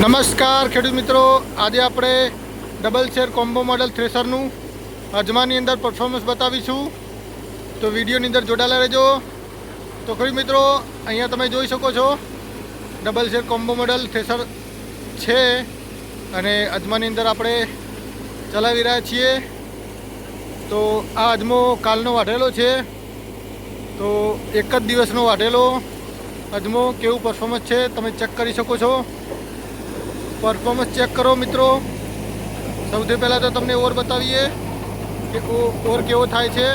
નમસ્કાર, ખેડૂત મિત્રો. આજે આપણે ડબલ શેર કોમ્બો મોડલ થ્રેસરનું અજમાની અંદર પરફોર્મન્સ બતાવીશું. તો વિડીયોની અંદર જોડાયેલા રહેજો. તો ખેડૂત મિત્રો, અહીંયા તમે જોઈ શકો છો, double share combo model thresher છે અને અજમાની અંદર આપણે ચલાવી રહ્યા છીએ. તો આ અજમો કાલનો વાઢેલો છે. તો એક જ દિવસનો વાઢેલો અજમો. કેવું પરફોર્મન્સ છે, તમે ચેક કરી શકો છો. પરફોર્મન્સ ચેક કરો મિત્રો. સૌથી પહેલાં તો તમને ઓર બતાવીએ કે ઓર કેવો થાય છે.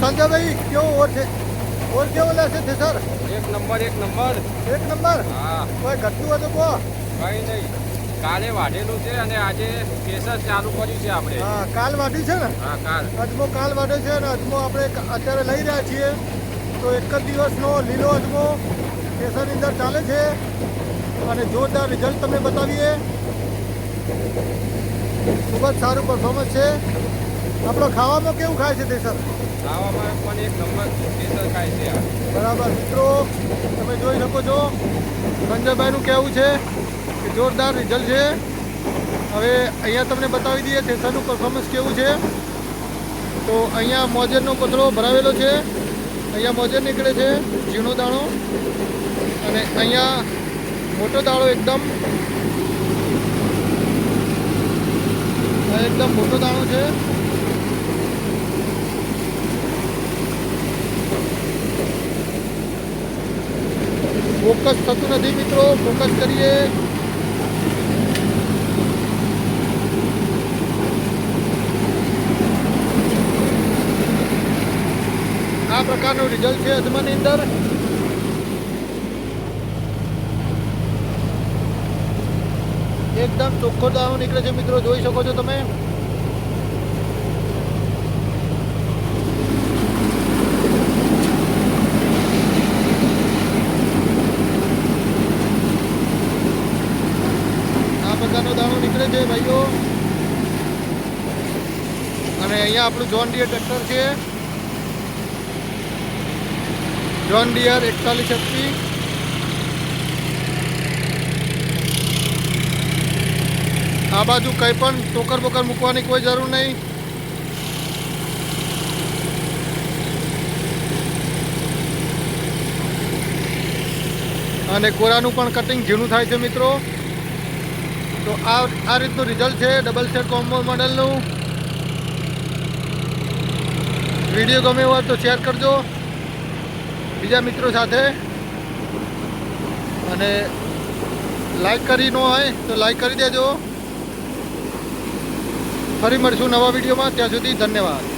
સંજયભાઈ કેવો ઓર છે? ઓર કેવો લેશે છે સર એક નંબર એક નંબર. એક નંબર? હા. કોઈ ઘટતું હોય તો કહો. કઈ નહીં. કાલે વાઢેલું છે અને આજે કેસર ચાલુ કર્યું છે આપણે. હા કાલ વાઢી છે ને? હા કાલ. અજમો કાલ વાઢ્યો છે અને અજમો આપણે અત્યારે લઈ રહ્યા છીએ. તો એક જ દિવસનો લીલો અજમો કેસરની અંદર ચાલે છે. અને જોરદાર રિઝલ્ટ તમને બતાવીએ. ખૂબ જ સારું પરફોર્મન્સ છે. આપણો ખાવામાં કેવું ખાય છે દેસર ખાવામાં પણ એક નંબર ખાય છે બરાબર. મિત્રો તમે જોઈ શકો છો સંજયભાઈનું કહેવું છે કે જોરદાર રિઝલ્ટ છે. હવે અહીંયા તમને બતાવી દઈએ થેસરનું પરફોર્મન્સ કેવું છે. તો અહીંયા મોજરનો કચરો ભરાવેલો છે. અહીંયા મોજર નીકળે છે, ઝીણો દાણો. અને અહીંયા મોટો દાણો એકદમ એકદમ મોટો દાણો છે. ફોકસ થતું નથી મિત્રો, ફોકસ કરીએ. આ પ્રકારનું રિઝલ્ટ છે અજમાની અંદર. એકદમ ચોખ્ખો દાવો નીકળે છે મિત્રો, જોઈ શકો છો તમે. પ્રકારનો દાણો નીકળે છે ભાઈઓ. અને અહીંયા આપણું જોન ડિયર ટ્રેક્ટર છે. જોન ડિયર એકતાલીસ એચપી આ બાજુ કંઈ પણ ટોકર બોકર મૂકવાની કોઈ જરૂર નહીં. અને કોરાનું પણ કટિંગ ઝીણું થાય છે મિત્રો. તો આ આ રીતનું રિઝલ્ટ છે ડબલ સેટ કોમ્બો મોડલનું વીડિયો ગમે હોય તો શેર કરજો. બીજા મિત્રો સાથે. અને લાઈક કરી ન હોય તો લાઈક કરી દેજો. ફરી મળશું નવા વિડીયોમાં. ત્યાં સુધી ધન્યવાદ.